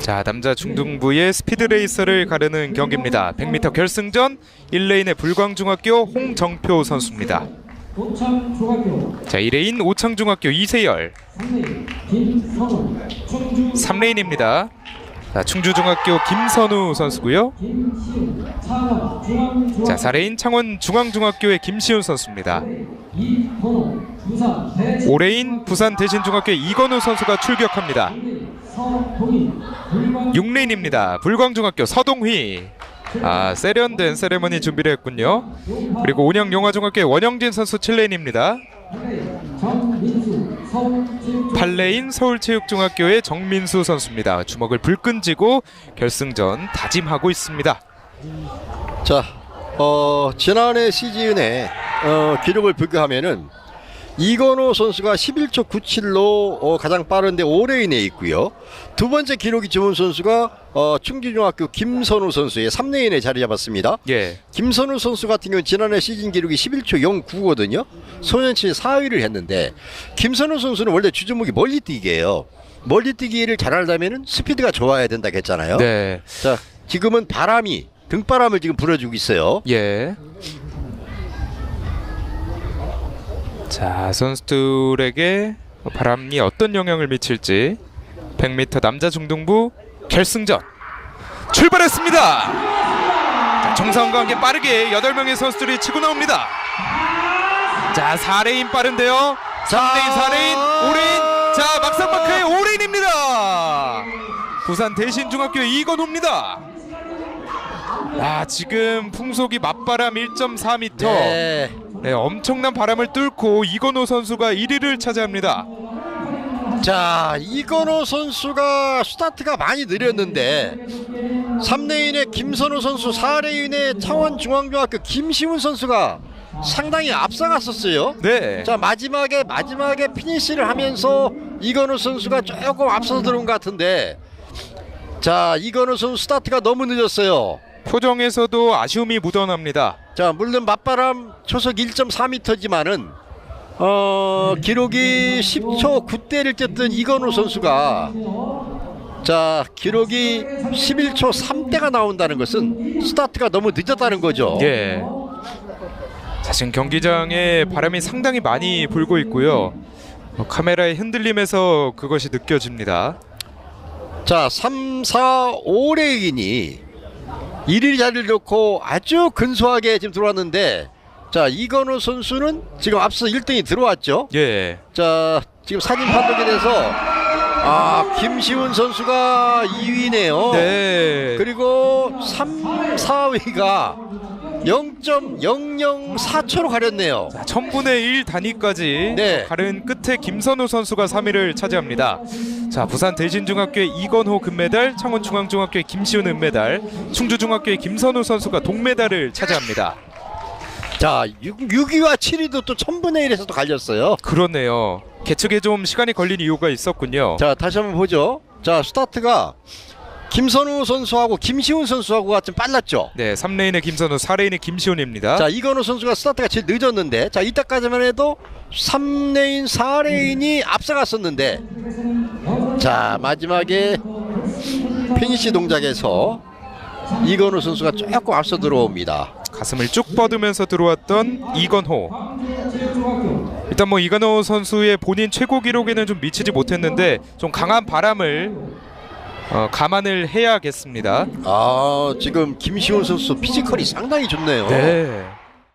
자 남자 중등부의 스피드 레이서를 가르는 경기입니다. 100m 결승전 1레인의 불광중학교 홍정표 선수입니다. 자 2레인 오창중학교 이세열 3레인 김선우 청주 3레인입니다. 자 충주중학교 김선우 선수고요. 자 4레인 창원 중앙중학교의 김시훈 선수입니다. 이건호 부산 대전 5레인 부산 대신중학교의 이건우 선수가 출격합니다. 서동인 불광 6레인입니다. 불광중학교 서동휘. 아 세련된 세레머니 준비를 했군요. 그리고 온양용화중학교의 원영진 선수 7레인입니다. 정민수 서울체육중 8레인 서울체육중학교의 정민수 선수입니다. 주먹을 불끈 쥐고 결승전 다짐하고 있습니다. 자, 어, 지난해 시즌에 어, 기록을 비교하면은 이건호 선수가 11초 97로 어, 가장 빠른데 5레인에 있고요. 두 번째 기록이 좋은 선수가 어, 충주중학교 김선우 선수의 3레인에 자리 잡았습니다. 예. 김선우 선수 같은 경우는 지난해 시즌 기록이 11초 09거든요. 소년치 4위를 했는데 김선우 선수는 원래 주종목이 멀리뛰기예요. 멀리뛰기를 잘하려면 스피드가 좋아야 된다고 했잖아요. 네. 자, 지금은 바람이 등바람을 지금 불어주고 있어요. 예. 자, 선수들에게 바람이 어떤 영향을 미칠지 100m 남자 중등부 결승전 출발했습니다. 자, 정상과 함께 빠르게 8명의 선수들이 치고 나옵니다. 자, 4레인 빠른데요. 3레인, 4레인, 5레인. 자, 막상 마크의 5레인입니다. 부산 대신중학교 이건호입니다. 아, 지금 풍속이 맞바람 1.4m. 네. 네, 엄청난 바람을 뚫고 이건호 선수가 1위를 차지합니다. 자, 이건호 선수가 스타트가 많이 느렸는데 3레인의 김선우 선수, 4레인의 창원중앙중학교 김시훈 선수가 상당히 앞서갔었어요. 네. 자, 마지막에 마지막에 피니시를 하면서 이건우 선수가 조금 앞서 들어온 것 같은데 자, 이건우 선수 스타트가 너무 늦었어요. 표정에서도 아쉬움이 묻어납니다. 자, 물론 맞바람 초속 1.4m지만은 어, 기록이 10초 9대를 뛰었던 이건우 선수가 자, 기록이 11초 3대가 나온다는 것은 스타트가 너무 늦었다는 거죠. 예. 자, 지금 경기장에 바람이 상당히 많이 불고 있고요. 어, 카메라의 흔들림에서 그것이 느껴집니다. 자, 3, 4, 5레인이 1위 자리를 놓고 아주 근소하게 지금 들어왔는데 자, 이건우 선수는 지금 앞서 1등이 들어왔죠. 예. 자, 지금 사진 판독에 대해서 아, 김시훈 선수가 2위네요. 네. 그리고 3, 4위가 0.004초로 가렸네요. 자, 1000분의 1 단위까지 네. 가른 끝에 김선우 선수가 3위를 차지합니다. 자, 부산 대신중학교의 이건호 금메달, 창원중앙중학교의 김시훈 은메달, 충주중학교의 김선우 선수가 동메달을 차지합니다. 자, 6, 6위와 7위도 또 1000분의 1에서 또 갈렸어요. 그렇네요. 개측에 좀 시간이 걸린 이유가 있었군요. 자 다시 한번 보죠. 자 스타트가 김선우 선수하고 김시훈 선수하고가 좀 빨랐죠. 네, 3레인의 김선우, 4레인의 김시훈입니다. 자 이건우 선수가 스타트가 제일 늦었는데 자 이때까지만 해도 3레인 4레인이 앞서갔었는데 자 마지막에 피니시 동작에서 이건우 선수가 조금 앞서 들어옵니다. 가슴을 쭉 뻗으면서 들어왔던 이건호. 일단 뭐 이건호 선수의 본인 최고 기록에는 좀 미치지 못했는데 좀 강한 바람을 어, 감안을 해야겠습니다. 아 지금 김시훈 선수 피지컬이 상당히 좋네요. 네.